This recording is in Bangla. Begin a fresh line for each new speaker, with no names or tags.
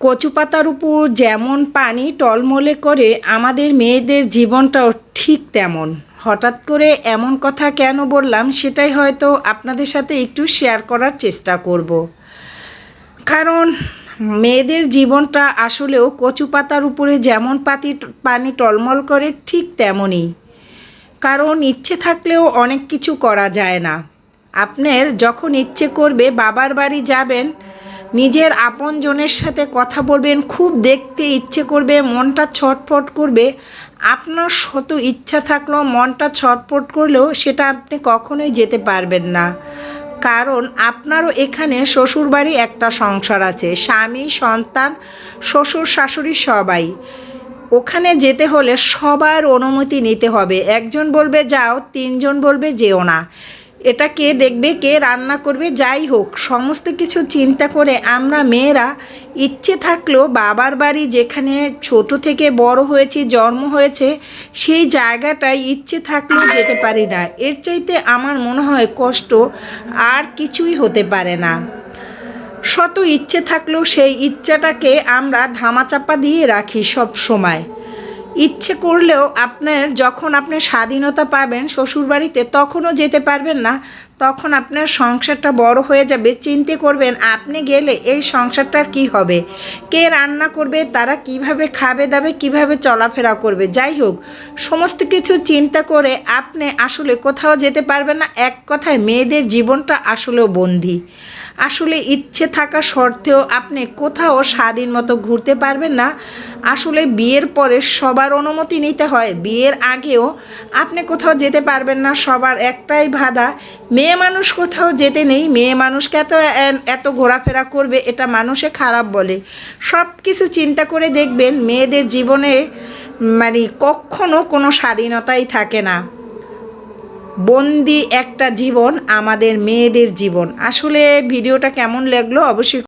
কচু পাতার উপর যেমন পানি টলমলে করে, আমাদের মেয়েদের জীবনটাও ঠিক তেমন। হঠাৎ করে এমন কথা কেন বললাম সেটাই হয়তো আপনাদের সাথে একটু শেয়ার করার চেষ্টা করব। কারণ মেয়েদের জীবনটা আসলেও কচু পাতার উপরে যেমন পাতি পানি টলমল করে ঠিক তেমনই। কারণ ইচ্ছে থাকলেও অনেক কিছু করা যায় না। আপনার যখন ইচ্ছে করবে বাবার বাড়ি যাবেন নিজের আপনজনের সাথে কথা বলবেন, খুব দেখতে ইচ্ছে করবে, মনটা ছটফট করবে। আপনার শত ইচ্ছা থাকলেও মনটা ছটফট করলেও সেটা আপনি কখনোই যেতে পারবেন না। কারণ আপনারও এখানে শ্বশুরবাড়ি একটা সংসার আছে, স্বামী, সন্তান, শ্বশুর, শাশুড়ি সবাই। ওখানে যেতে হলে সবার অনুমতি নিতে হবে। একজন বলবে, যাও। তিনজন বলবে, যেও না। এটা কে দেখবে, কে রান্না করবে, যাই হোক, সমস্ত কিছু চিন্তা করে আমরা মেয়েরা ইচ্ছে থাকলেও বাবার বাড়ি যেখানে ছোট থেকে বড় হয়েছে, জন্ম হয়েছে, সেই জায়গাটায় ইচ্ছে থাকলেও যেতে পারি না। এর চাইতে আমার মনে হয় কষ্ট আর কিছুই হতে পারে না। শত ইচ্ছে থাকলেও সেই ইচ্ছাটাকে আমরা ধামাচাপা দিয়ে রাখি সব সময়। ইচ্ছে করলেও আপনার যখন আপনি স্বাধীনতা পাবেন শ্বশুরবাড়িতে, তখনও যেতে পারবেন না। তখন আপনার সংসারটা বড় হয়ে যাবে। চিন্তে করবেন, আপনি গেলে এই সংসারটার কি হবে? কে রান্না করবে? তারা কীভাবে খাবে দাবে? কীভাবে চলাফেরা করবে? যাই হোক, সমস্ত কিছু চিন্তা করে আপনি আসলে কোথাও যেতে পারবেন না। এক কথায়, মেয়েদের জীবনটা আসলেও বন্দি। আসলে ইচ্ছে থাকা সত্ত্বেও আপনি কোথাও স্বাধীন মতো ঘুরতে পারবেন না। আসলে বিয়ের পরে সবার অনুমতি নিতে হয়। বিয়ের আগেও আপনি কোথাও যেতে পারবেন না, সবার একটাই বাধা, মেয়ে মানুষ কোথাও যেতে নেই, মেয়ে মানুষকে এত এত ঘোরাফেরা করবে, এটা মানুষে খারাপ বলে। সব কিছু চিন্তা করে দেখবেন মেয়েদের জীবনে মানে কখনো কোনো স্বাধীনতাই থাকে না। বন্দি একটা জীবন আমাদের মেয়েদের জীবন। আসলে ভিডিওটা কেমন লাগল অবশ্যই